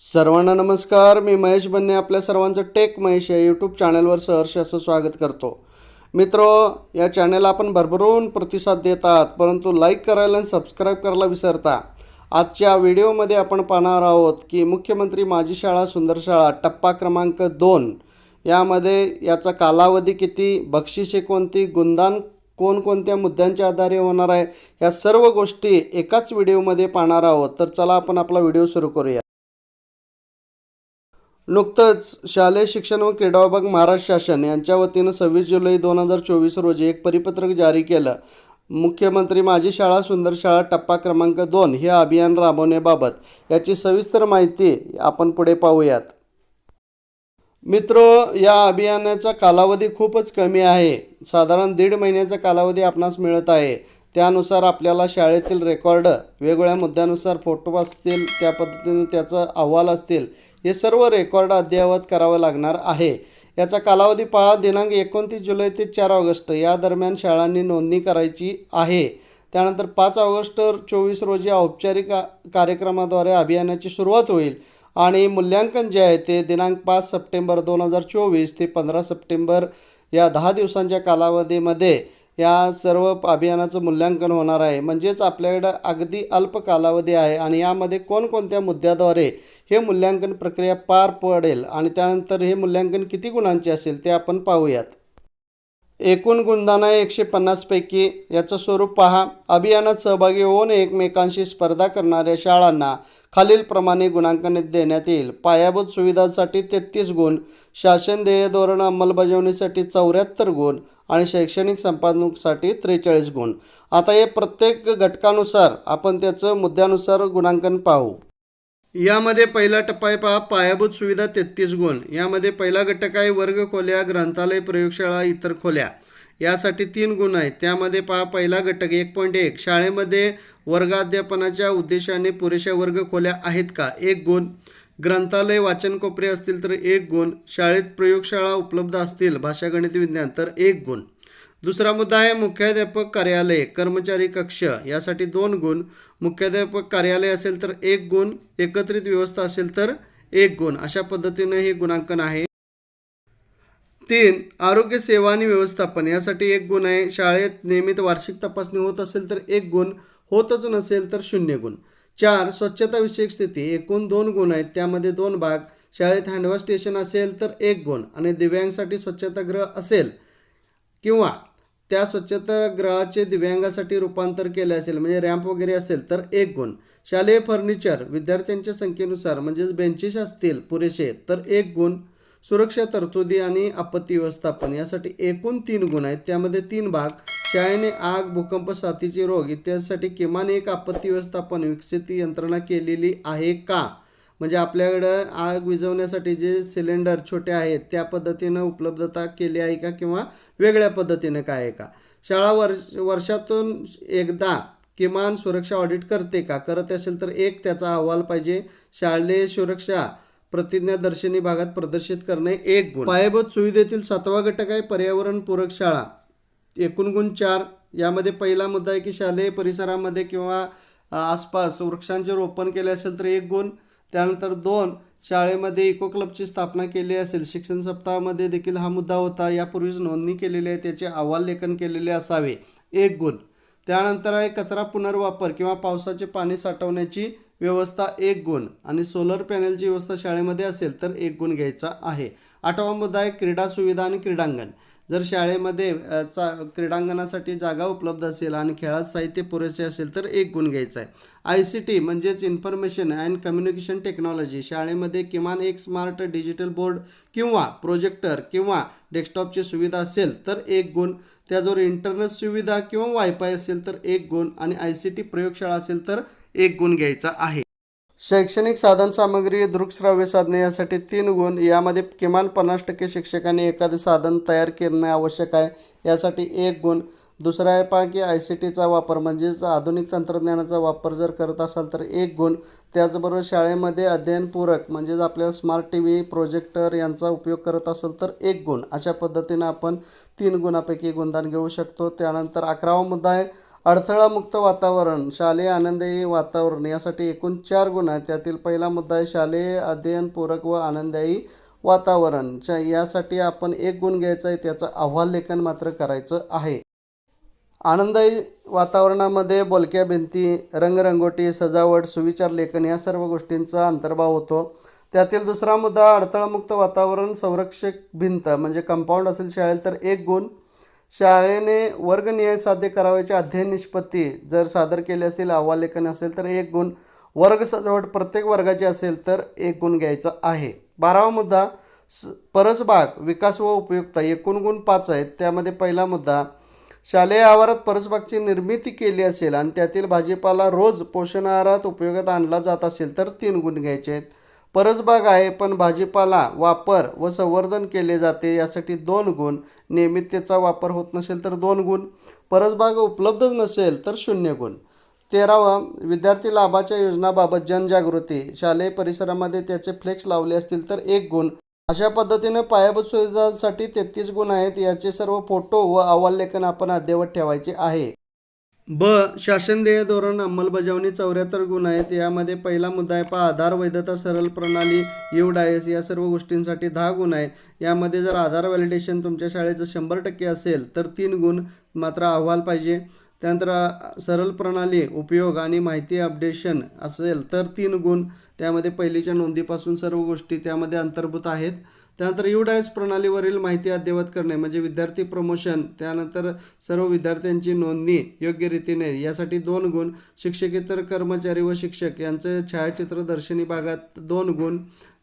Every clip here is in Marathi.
सर्वांना नमस्कार. मी महेश बन्ने आपल्या सर्वांचं टेक महेश या यूट्यूब चॅनलवर सहर्ष असं स्वागत करतो. मित्र या चॅनलला आपण भरभरून प्रतिसाद देतात परंतु लाईक करायला आणि सबस्क्राईब करायला विसरता. आजच्या व्हिडिओमध्ये आपण पाहणार आहोत की मुख्यमंत्री माझी शाळा सुंदर शाळा टप्पा क्रमांक दोन. यामध्ये याचा कालावधी किती बक्षिसे कोणती गुणदान कोणकोणत्या मुद्द्यांच्या आधारे होणार आहे या सर्व गोष्टी एकाच व्हिडिओमध्ये पाहणार आहोत. तर चला आपण आपला व्हिडिओ सुरू करूया. नुकतंच शालेय शिक्षण व क्रीडा विभाग महाराष्ट्र शासन यांच्या वतीनं सव्वीस जुलै दोन हजार चोवीस रोजी एक परिपत्रक जारी केलं. मुख्यमंत्री माझी शाळा सुंदर शाळा टप्पा क्रमांक दोन हे अभियान राबवण्याबाबत याची सविस्तर माहिती आपण पुढे पाहूयात. मित्र या अभियानाचा कालावधी खूपच कमी आहे. साधारण दीड महिन्याचा कालावधी आपणास मिळत आहे. त्यानुसार आपल्याला शाळेतील रेकॉर्ड वेगवेगळ्या मुद्द्यानुसार फोटो असतील त्या पद्धतीने त्याचा अहवाल असतील हे सर्व रेकॉर्ड अद्ययावत करावं लागणार आहे. याचा कालावधी पहा दिनांक एकोणतीस जुलै ते चार ऑगस्ट. या दरम्यान शाळांनी नोंदणी करायची आहे. त्यानंतर पाच ऑगस्ट चोवीस रोजी औपचारिक का कार्यक्रमाद्वारे अभियानाची सुरुवात होईल आणि मूल्यांकन जे आहे ते दिनांक पाच सप्टेंबर दोन हजार चोवीस ते पंधरा सप्टेंबर या दहा दिवसांच्या कालावधीमध्ये या सर्व अभियानाचं मूल्यांकन होणार आहे. म्हणजेच आपल्याकडं अगदी अल्प कालावधी आहे आणि यामध्ये कोणकोणत्या मुद्द्याद्वारे हे मूल्यांकन प्रक्रिया पार पडेल आणि त्यानंतर हे मूल्यांकन किती गुणांचे असेल ते आपण पाहूयात. एकूण गुणदान आहे एकशे पन्नासपैकी याचं स्वरूप पहा. अभियानात सहभागी होऊन एकमेकांशी स्पर्धा करणाऱ्या शाळांना खालीलप्रमाणे गुणांकन देण्यात येईल. पायाभूत सुविधांसाठी तेहतीस गुण शासन ध्येय धोरण अंमलबजावणीसाठी चौऱ्याहत्तर गुण आणि शैक्षणिक संपादनासाठी त्रेचाळीस गुण. आता हे प्रत्येक घटकानुसार आपण त्याचं मुद्द्यानुसार गुणांकन पाहू. यामध्ये पहिला टप्पा आहे पहा पायाभूत सुविधा तेहतीस गुण. यामध्ये पहिला घटक आहे वर्ग खोल्या ग्रंथालय प्रयोगशाळा इतर खोल्या. यासाठी तीन गुण आहेत. त्यामध्ये पहा पहिला घटक एक पॉईंट एक. शाळेमध्ये वर्गाध्यापनाच्या उद्देशाने पुरेशा वर्ग खोल्या आहेत का? एक गुण. ग्रंथालय वाचन कोपरे असतील तर एक गुण शाळेत प्रयोगशाळा उपलब्ध असतील भाषा गणित विज्ञान तर एक गुण. दुसरा मुद्दा आहे मुख्याध्यापक कार्यालय कर्मचारी कक्ष. यासाठी दोन गुण मुख्याध्यापक कार्यालय असेल तर एक गुण एकत्रित व्यवस्था असेल तर एक गुण. अशा पद्धतीने हे गुणांकन आहे. तीन आरोग्य सेवा आणि व्यवस्थापन. यासाठी एक गुण आहे. शाळेत नियमित वार्षिक तपासणी होत असेल तर एक गुण होतच नसेल तर शून्य गुण. चार स्वच्छता विषयक स्थिती एकूण दोन गुण आहेत त्यामध्ये दोन भाग. शाळेत हँडवॉश स्टेशन असेल तर एक गुण आणि दिव्यांगसाठी स्वच्छतागृह असेल किंवा त्या स्वच्छतागृहाचे दिव्यांगासाठी रूपांतर केले असेल म्हणजे रॅम्प वगैरे असेल तर एक गुण. शालेय फर्निचर विद्यार्थ्यांच्या संख्येनुसार म्हणजेच बेंचेस असतील पुरेसे तर एक गुण. सुरक्षा तरतुदी आणि आपत्ती व्यवस्थापन यासाठी एकूण तीन गुण आहेत. त्यामध्ये तीन भाग शाळेने आग भूकंप साथीचे रोग इत्यादीसाठी किमान एक आपत्ती व्यवस्थापन विकसित यंत्रणा केलेली आहे का? म्हणजे आपल्याकडं आग विझवण्यासाठी जे सिलेंडर छोटे आहेत त्या पद्धतीनं उपलब्धता केली आहे का किंवा वेगळ्या पद्धतीनं काय आहे का? शाळा वर्ष वर्षातून एकदा किमान सुरक्षा ऑडिट करते का? करत असेल तर एक त्याचा अहवाल पाहिजे. शालेय सुरक्षा प्रतिज्ञादर्शनी भागात प्रदर्शित करणे एक गुण. पायाभूत सुविधेतील सातवा घटक आहे पर्यावरणपूरक शाळा. एकूण गुण चार. यामध्ये पहिला मुद्दा आहे की शालेय परिसरामध्ये किंवा आसपास वृक्षांचे रोपण केले असेल तर एक गुण. त्यानंतर दोन. शाळेमध्ये इको क्लबची स्थापना केली असेल. शिक्षण सप्ताहामध्ये देखील हा मुद्दा होता. यापूर्वीच नोंदणी केलेली आहे. त्याचे अहवाल लेखन केलेले असावे. एक गुण. त्यानंतर आहे कचरा पुनर्वापर किंवा पावसाचे पाणी साठवण्याची व्यवस्था एक गुण आणि सोलर पॅनलची व्यवस्था शाळेमध्ये असेल तर एक गुण घ्यायचा आहे. आठवा मुद्दा आहे क्रीडा सुविधा आणि क्रीडांगण. जर शाळेमध्ये चा क्रीडांगणासाठी जागा उपलब्ध असेल आणि खेळात साहित्य पुरेसे असेल तर एक गुण घ्यायचा आहे. आय सी टी म्हणजेच इन्फॉर्मेशन अँड कम्युनिकेशन टेक्नॉलॉजी शाळेमध्ये किमान एक स्मार्ट डिजिटल बोर्ड किंवा प्रोजेक्टर किंवा डेस्कटॉपची सुविधा असेल तर एक गुण त्याजवळ इंटरनेट सुविधा किंवा वायफाय असेल तर एक गुण आणि आय सी टी प्रयोगशाळा असेल तर एक गुण घ्यायचा आहे. शैक्षणिक साधन सामग्री दृकश्राव्य साधने यासाठी तीन गुण. यामध्ये किमान पन्नास टक्के शिक्षकांनी एखादे साधन तयार करणे आवश्यक आहे. यासाठी एक गुण. दुसरा आहे पहा की आय सी टीचा वापर म्हणजेच आधुनिक तंत्रज्ञानाचा वापर जर करत असाल तर एक गुण त्याचबरोबर शाळेमध्ये अध्ययनपूरक म्हणजेच आपल्याला स्मार्ट टी व्ही प्रोजेक्टर यांचा उपयोग करत असेल तर एक गुण. अशा पद्धतीनं आपण तीन गुणापैकी गुणदान घेऊ शकतो. त्यानंतर अकरावा मुद्दा आहे अडथळामुक्त वातावरण शालेय आनंददायी वातावरण यासाठी एकूण चार गुण आहेत. त्यातील पहिला मुद्दा आहे शालेय अध्ययनपूरक व आनंददायी वातावरण. च्या यासाठी आपण एक गुण घ्यायचा आहे त्याचं अहवाल लेखन मात्र करायचं आहे. आनंददायी वातावरणामध्ये बोलक्या भिंती रंगरंगोटी सजावट सुविचार लेखन या सर्व गोष्टींचा अंतर्भाव होतो. त्यातील दुसरा मुद्दा अडथळामुक्त वातावरण संरक्षक भिंत म्हणजे कंपाऊंड असेल शाळेत तर एक गुण शाळेने वर्गनिहाय साध्य करावयाचे अध्ययन निष्पत्ती जर सादर केले असतील अहवाल लेखन असेल तर एक गुण वर्ग सजावट प्रत्येक वर्गाची असेल तर एक गुण घ्यायचा आहे. बारावा मुद्दा स परसबाग विकास व उपयुक्त एकूण गुण पाच आहेत. त्यामध्ये पहिला मुद्दा शालेय आवारात परसबागची निर्मिती केली असेल आणि त्यातील भाजीपाला रोज पोषण आहारात उपयोगात आणला जात असेल तर तीन गुण घ्यायचे आहेत. परसबाग आहे पण भाजीपाला वापर व संवर्धन केले जाते यासाठी दोन गुण. नियमिततेचा वापर होत नसेल तर दोन गुण. परसबाग उपलब्धच नसेल तर शून्य गुण. तेरावा विद्यार्थी लाभाच्या योजनाबाबत जनजागृती. शालेय परिसरामध्ये त्याचे फ्लेक्स लावले असतील तर एक गुण. अशा पद्धतीने पायाभूत सुविधांसाठी तेहतीस गुण आहेत याचे सर्व फोटो व अहवाल लेखन आपण अद्ययावत ठेवायचे आहे. ब. शासन देय धोरण अंमलबजावणी चौऱ्याहत्तर गुण आहेत यामध्ये पहिला मुद्दा आहे पहा आधार वैधता सरळ प्रणाली यू डायस या सर्व गोष्टींसाठी दहा गुण आहे यामध्ये जर आधार व्हॅलिडेशन तुमच्या शाळेचं शंभर टक्के असेल तर तीन गुण मात्र अहवाल पाहिजे. त्यानंतर सरल सरळ प्रणाली उपयोग आणि माहिती अपडेशन असेल तर तीन गुण त्यामध्ये पहिलीच्या नोंदीपासून सर्व गोष्टी त्यामध्ये अंतर्भूत आहेत. त्यानंतर युडायस प्रणालीवरील माहिती अद्ययावत करणे म्हणजे विद्यार्थी प्रमोशन त्यानंतर सर्व विद्यार्थ्यांची नोंदणी योग्य रीतीने यासाठी दोन गुण शिक्षकेतर कर्मचारी व शिक्षक यांचं छायाचित्र दर्शनी भागात दोन गुण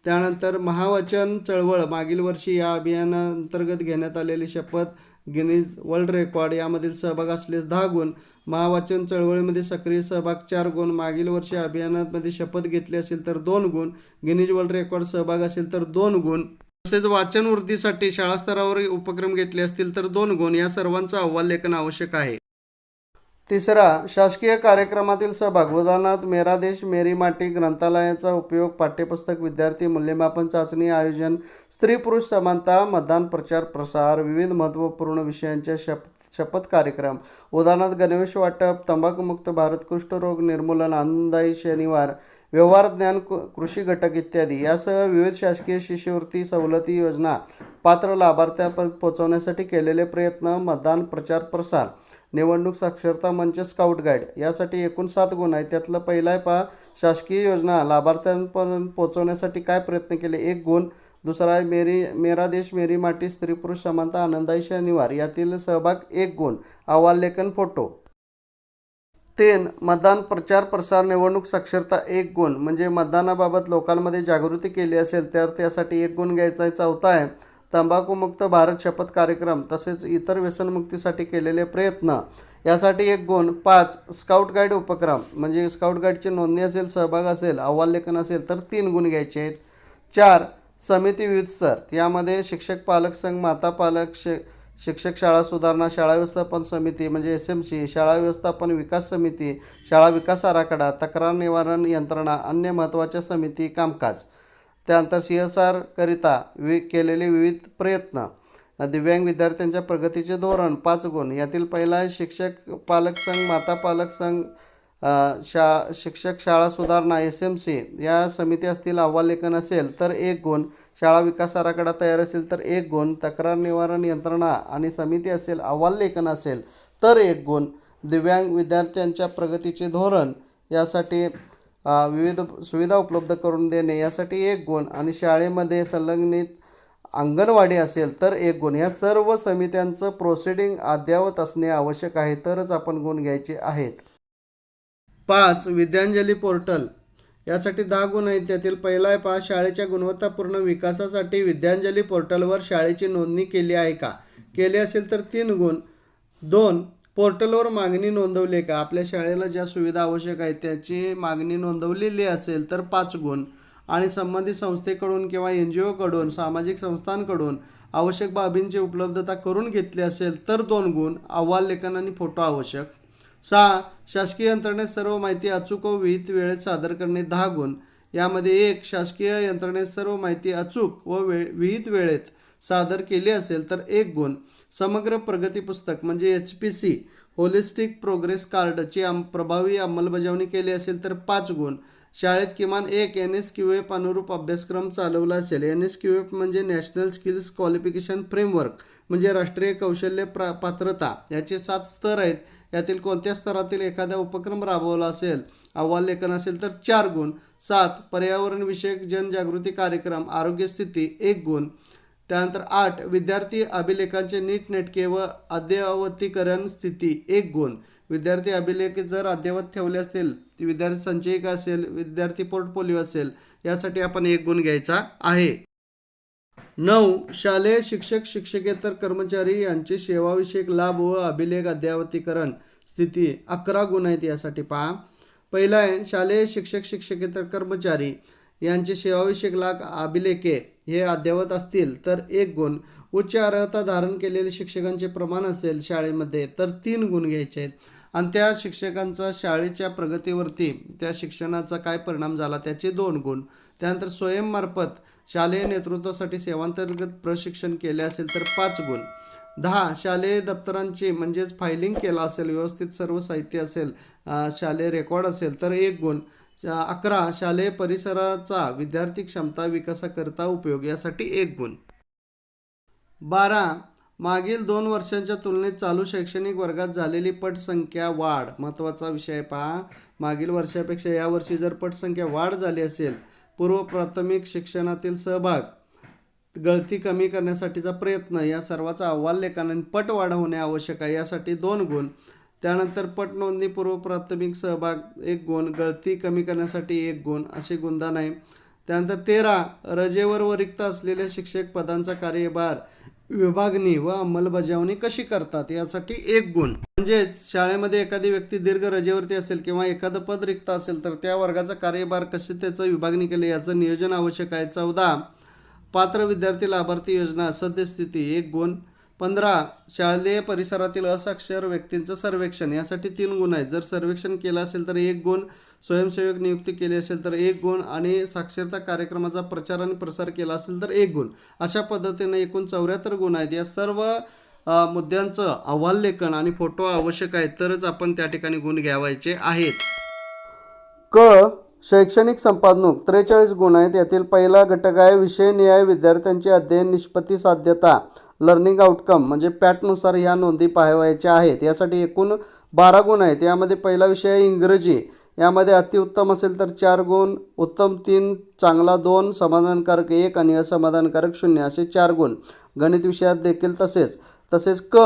त्यानंतर महावचन चळवळ मागील वर्षी या अभियानांतर्गत घेण्यात आलेली शपथ गिनीज वर्ल्ड रेकॉर्ड यामधील सहभाग असलेस दहा गुण महावाचन चळवळीमध्ये सक्रिय सहभाग चार गुण मागील वर्षी अभियानामध्ये शपथ घेतली असेल तर दोन गुण गिनीज वर्ल्ड रेकॉर्ड सहभाग असेल तर दोन गुण. तसेच वाचन वृद्धीसाठी शाळा स्तरावर उपक्रम घेतले असतील तर दोन गुण या सर्वांचा अहवाल लेखन आवश्यक आहे. तिसरा शासकीय कार्यक्रमातील सहभाग. उदाहरणार्थ मेरा देश मेरी माटी ग्रंथालयाचा उपयोग पाठ्यपुस्तक विद्यार्थी मूल्यमापन चाचणी आयोजन स्त्री पुरुष समानता मतदान प्रचार प्रसार विविध महत्त्वपूर्ण विषयांचे शप शपथ कार्यक्रम. उदाहरणार्थ गणवेश वाटप तंबाखूमुक्त भारत कुष्ठरोग निर्मूलन आनंददायी शनिवार व्यवहार ज्ञान कृषी घटक इत्यादी. यासह विविध शासकीय शिष्यवृत्ती सवलती योजना पात्र लाभार्थ्यापर्यंत पोहोचवण्यासाठी केलेले प्रयत्न मतदान प्रचार प्रसार. निवडणूक साक्षरता मंच स्काउट गाईड. यासाठी एकूण सात गुण आहेत. त्यातलं पहिला आहे पहा शासकीय योजना. लाभार्थ्यांपर्यंत पोहोचवण्यासाठी काय प्रयत्न केले? एक गुण. दुसरा आहे मेरी मेरा देश मेरी माटी स्त्री पुरुष समानता आनंदाई शनिवार. यातील सहभाग एक गुण. अहवाल लेखन फोटो. तीन मतदान प्रचार प्रसार निवडणूक साक्षरता एक गुण. म्हणजे मतदानाबाबत लोकांमध्ये जागृती केली असेल तर त्यासाठी एक गुण घ्यायचा आहे चौथा आहे तंबाखूमुक्त भारत शपथ कार्यक्रम तसेच इतर व्यसनमुक्तीसाठी केलेले प्रयत्न. यासाठी एक गुण पाच स्काउट गाईड उपक्रम. म्हणजे स्काउट गाईडची नोंदणी असेल सहभाग असेल अहवाल लेखन असेल तर तीन गुण घ्यायचे आहेत. चार समिती विविध स्तर. यामध्ये शिक्षक पालक संघ माता पालक शि शिक्षक शाळा सुधारणा शाळा व्यवस्थापन समिती म्हणजे एस एम सी शाळा व्यवस्थापन विकास समिती शाळा विकास आराखडा तक्रार निवारण यंत्रणा अन्य महत्त्वाच्या समिती कामकाज. त्यानंतर सी एस आरकरिता वि केलेले विविध प्रयत्न. दिव्यांग विद्यार्थ्यांच्या प्रगतीचे धोरण पाच गुण. यातील पहिला आहे शिक्षक पालक संघ माता पालक संघ शा शिक्षक शाळा सुधारणा एस एम सी. या समिती असतील अहवाल लेखन असेल तर एक गुण. शाळा विकास आराखडा तयार असेल तर एक गुण. तक्रार निवारण यंत्रणा आणि समिती असेल अहवाल लेखन असेल तर एक गुण. दिव्यांग विद्यार्थ्यांच्या प्रगतीचे धोरण यासाठी विविध सुविधा उपलब्ध करून देणे यासाठी एक गुण आणि शाळेमध्ये संलग्नित अंगणवाडी असेल तर एक गुण. या सर्व समित्यांचं प्रोसिडिंग अद्ययावत असणे आवश्यक आहे तरच आपण गुण घ्यायचे आहेत. पाच विद्यांजली पोर्टल. यासाठी दहा गुण आहेत. त्यातील पहिला आहे पाच शाळेच्या गुणवत्तापूर्ण विकासासाठी विद्यांजली पोर्टलवर शाळेची नोंदणी केली आहे का? केली असेल तर तीन गुण. दोन पोर्टलवर मागणी नोंदवली आहे का? आपल्या शाळेला ज्या सुविधा आवश्यक आहेत त्याची मागणी नोंदवलेली असेल तर पाच गुण. आणि संबंधित संस्थेकडून किंवा एन जी ओकडून सामाजिक संस्थांकडून आवश्यक बाबींची उपलब्धता करून घेतली असेल तर दोन गुण अहवाल लेखन आणि फोटो आवश्यक. सहा शासकीय यंत्रणेत सर्व माहिती अचूक व विहित वेळेत सादर करणे दहा गुण. यामध्ये एक शासकीय यंत्रणेत सर्व माहिती अचूक व वे विहित वेळेत सादर केली असेल तर एक गुण. समग्र प्रगती पुस्तक म्हणजे H P C holistic progress कार्डची आम प्रभावी अंमलबजावणी केली असेल तर पाच गुण. शाळेत किमान एक एन एस क्यू एफ अनुरूप अभ्यासक्रम चालवला असेल. एन एस क्यू एफ म्हणजे नॅशनल स्किल्स क्वालिफिकेशन फ्रेमवर्क म्हणजे राष्ट्रीय कौशल्य प्रा पात्रता. याचे सात स्तर आहेत. यातील कोणत्या स्तरातील एखादा उपक्रम राबवला असेल? अहवाल लेखन असेल तर चार गुण. सात पर्यावरणविषयक जनजागृती कार्यक्रम आरोग्य स्थिती एक गुण. त्यानंतर आठ विद्यार्थी अभिलेखांचे नीटनेटके व अद्ययावतीकरण स्थिती एक गुण. विद्यार्थी अभिलेख जर अद्ययावत ठेवले असतील ती विद्यार्थी संचयिका असेल विद्यार्थी पोर्टफोलिओ असेल यासाठी आपण एक गुण घ्यायचा आहे. नऊ शालेय शिक्षक शिक्षकेतर कर्मचारी यांचे सेवाविषयक लाभ व अभिलेख अद्ययावतीकरण स्थिती अकरा गुण आहेत यासाठी पहा. पहिला आहे शालेय शिक्षक शिक्षकेतर कर्मचारी यांचे सेवाविषयक लाभ अभिलेखे. हे अद्ययावत असतील तर एक गुण. उच्च अर्हता धारण केलेले शिक्षकांचे प्रमाण असेल शाळेमध्ये तर तीन गुण घ्यायचे आहेत. आणि त्या शिक्षकांचा शाळेच्या प्रगतीवरती त्या शिक्षणाचा काय परिणाम झाला त्याचे दोन गुण. त्यानंतर स्वयंमार्फत शालेय नेतृत्वासाठी सेवांतर्गत प्रशिक्षण केले असेल तर पाच गुण. दहा शालेय दप्तरांची म्हणजेच फायलिंग केलं असेल व्यवस्थित सर्व साहित्य असेल शालेय रेकॉर्ड असेल तर एक गुण. अकरा शालेय परिसराचा विद्यार्थी क्षमता विकासाकरता उपयोग यासाठी एक गुण. बारा मागील दोन वर्षांच्या तुलनेत चालू शैक्षणिक वर्गात झालेली पटसंख्या वाढ. महत्त्वाचा विषय पहा. मागील वर्षापेक्षा यावर्षी जर पटसंख्या वाढ झाली असेल पूर्व प्राथमिक शिक्षणातील सहभाग गळती कमी करण्यासाठीचा प्रयत्न या सर्वाचा अहवाल लेखाने पट वाढ होणे आवश्यक आहे. यासाठी दोन गुण. त्यानंतर पट नोंदणी पूर्व प्राथमिक सहभाग एक गुण गळती कमी करण्यासाठी एक गुण असे गुणदान आहे. त्यानंतर तेरा रजेवर व रिक्त असलेल्या शिक्षक पदांचा कार्यभार विभागणी व अंमलबजावणी कशी करतात? यासाठी एक गुण. म्हणजेच शाळेमध्ये एखादी व्यक्ती दीर्घ रजेवरती असेल किंवा एखादं पद रिक्त असेल तर त्या वर्गाचा कार्यभार कशी त्याचं विभागणी केली याचं नियोजन आवश्यक आहे. चौदा पात्र विद्यार्थी लाभार्थी योजना सद्यस्थिती एक गुण. पंधरा शालेय परिसरातील असाक्षर व्यक्तींचं सर्वेक्षण. यासाठी तीन गुण आहेत. जर सर्वेक्षण केलं असेल तर एक गुण स्वयंसेवक नियुक्ती केली असेल तर एक गुण आणि साक्षरता कार्यक्रमाचा प्रचार आणि प्रसार केला असेल तर एक गुण. अशा पद्धतीने एकूण चौऱ्याहत्तर गुण आहेत. या सर्व मुद्द्यांचं अहवाल लेखन आणि फोटो आवश्यक आहेत तरच आपण त्या ठिकाणी गुण घ्यावायचे आहेत. क. शैक्षणिक संपादनूक. त्रेचाळीस गुण आहेत. यातील पहिला घटक आहे विषय न्याय विद्यार्थ्यांची अध्ययन निष्पत्ती साध्यता. लर्निंग आउटकम म्हणजे पॅटनुसार ह्या नोंदी पाहावायच्या आहेत. यासाठी एकूण बारा गुण आहेत. यामध्ये पहिला विषय आहे इंग्रजी. यामध्ये अतिउत्तम असेल तर चार गुण उत्तम तीन चांगला दोन समाधानकारक एक आणि असमाधानकारक शून्य असे चार गुण. गणित विषयात देखील तसेच. तसेच क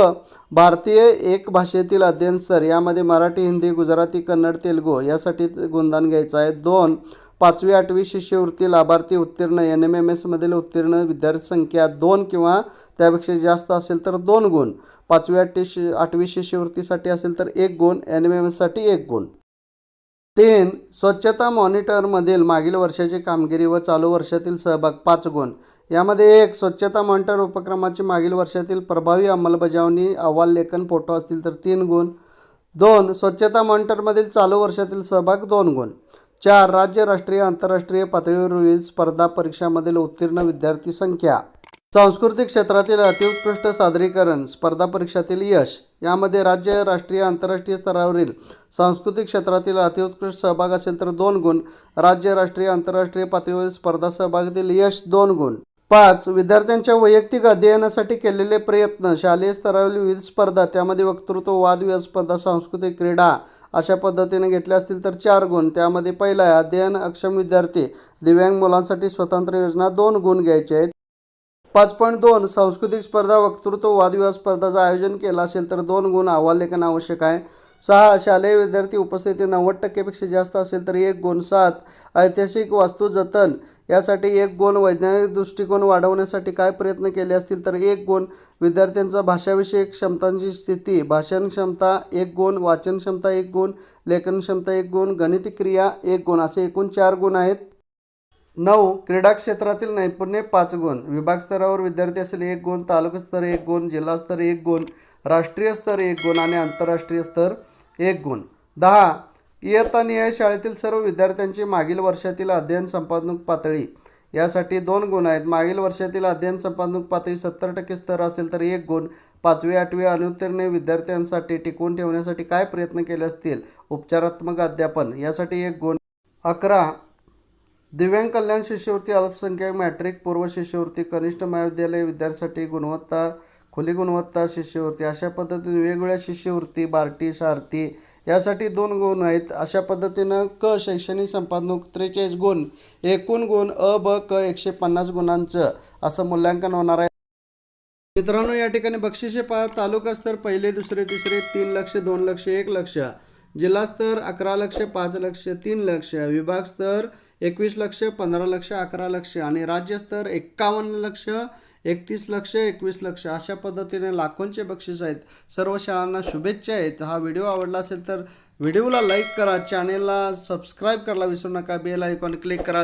भारतीय एक भाषेतील अध्ययन स्तर यामध्ये मराठी हिंदी गुजराती कन्नड तेलुगू यासाठी गुणदान घ्यायचं आहे. दोन पाचवी आठवी शिष्यवृत्ती लाभार्थी उत्तीर्ण एन एम एम एसमधील उत्तीर्ण विद्यार्थी संख्या दोन किंवा त्यापेक्षा जास्त असेल तर दोन गुण. पाचवी आठवी शि आठवी शिष्यवृत्तीसाठी असेल तर एक गुण एन एम एम एससाठी एक गुण. तीन स्वच्छता मॉनिटरमधील मागील वर्षाची कामगिरी व चालू वर्षातील सहभाग पाच गुण. यामध्ये एक स्वच्छता मॉनिटर उपक्रमाची मागील वर्षातील प्रभावी अंमलबजावणी अहवाल लेखन फोटो असतील तर तीन गुण. दोन स्वच्छता मॉनिटरमधील चालू वर्षातील सहभाग दोन गुण. चार राज्य राष्ट्रीय आंतरराष्ट्रीय पातळीवरील स्पर्धा परीक्षामधील उत्तीर्ण विद्यार्थी संख्या. सांस्कृतिक क्षेत्रातील अतिउत्कृष्ट सादरीकरण स्पर्धा परीक्षातील यश यामध्ये राज्य राष्ट्रीय आंतरराष्ट्रीय स्तरावरील सांस्कृतिक क्षेत्रातील अतिउत्कृष्ट सहभाग असेल तर दोन गुण राज्य राष्ट्रीय आंतरराष्ट्रीय पातळीवरील स्पर्धा सहभागातील यश दोन गुण. पाच विद्यार्थ्यांच्या वैयक्तिक अध्ययनासाठी केलेले प्रयत्न शालेय स्तरावरील विविध स्पर्धा त्यामध्ये वक्तृत्व वादविवाद स्पर्धा सांस्कृतिक क्रीडा अशा पद्धतीने घेतल्या असतील तर चार गुण. त्यामध्ये पहिला आहे अध्ययन अक्षम विद्यार्थी. दिव्यांग मुलांसाठी स्वतंत्र योजना दोन गुण घ्यायचे आहेत. पाच पॉईंट दोन सांस्कृतिक स्पर्धा वक्तृत्व वादविवाद स्पर्धाचं आयोजन केलं असेल तर दोन गुण अहवाल लेखन आवश्यक आहे. सहा शालेय विद्यार्थी उपस्थिती नव्वद टक्केपेक्षा जास्त असेल तर एक गुण. सात ऐतिहासिक वास्तू जतन यासाठी एक गुण वैज्ञानिक दृष्टिकोन वाढवण्यासाठी काय प्रयत्न केले असतील तर एक गुण विद्यार्थ्यांचा भाषाविषयक क्षमतांची स्थिती भाषण क्षमता एक गुण वाचन क्षमता एक गुण लेखन क्षमता एक गुण गणित क्रिया एक गुण असे एकूण चार गुण आहेत. नऊ क्रीडा क्षेत्रातील नैपुण्य पाच गुण. विभाग स्तरावर विद्यार्थी असेल एक गुण तालुकास्तर एक गुण जिल्हास्तर एक गुण राष्ट्रीय स्तर एक गुण आणि आंतरराष्ट्रीय स्तर एक गुण. दहा इयत्ता निहाय शाळेतील सर्व विद्यार्थ्यांची मागील वर्षातील अध्ययन संपादनूक पातळी. यासाठी दोन गुण आहेत. मागील वर्षातील अध्ययन संपादनूक पातळी सत्तर टक्के स्तर असेल तर एक गुण. पाचवी आठवी अनुत्तीर्ण विद्यार्थ्यांसाठी टिकवून ठेवण्यासाठी काय प्रयत्न केले असतील? उपचारात्मक अध्यापन. यासाठी एक गुण. अकरा. दिव्यांग कल्याण शिष्यवृत्ती अल्पसंख्याक मॅट्रिक पूर्व शिष्यवृत्ती कनिष्ठ महाविद्यालय विद्यार्थ्यांसाठी गुणवत्ता खुली गुणवत्ता शिष्यवृत्ती. अशा पद्धतीने वेगवेगळ्या शिष्यवृत्ती बार्टी सारथी यासाठी दोन गुण आहेत. अशा पद्धतीनं क शैक्षणिक संपादक त्रेचाळीस गुण एकूण गुण अ ब क एकशे पन्नास गुणांचं असं मूल्यांकन होणार आहे. मित्रांनो या ठिकाणी बक्षिसे पहा. तालुकास्तर पहिले दुसरे तिसरे तीन लक्ष दोन लक्ष एक लक्ष. जिल्हास्तर अकरा लक्ष पाच लक्ष तीन लक्ष. विभाग स्तर एकवीस लक्ष पंधरा लक्ष अकरा लक्ष. आणि राज्यस्तर एक्कावन्न लक्ष एकतीस लक्ष एकवीस लक्ष अशा पद्धतीने लाखोंचे बक्षीस आहेत. सर्व शाळांना शुभेच्छा आहेत. हा व्हिडिओ आवडला असेल तर व्हिडिओला लाईक करा. चॅनेलला सबस्क्राईब करायला विसरू नका. बेल आयकॉन क्लिक करा.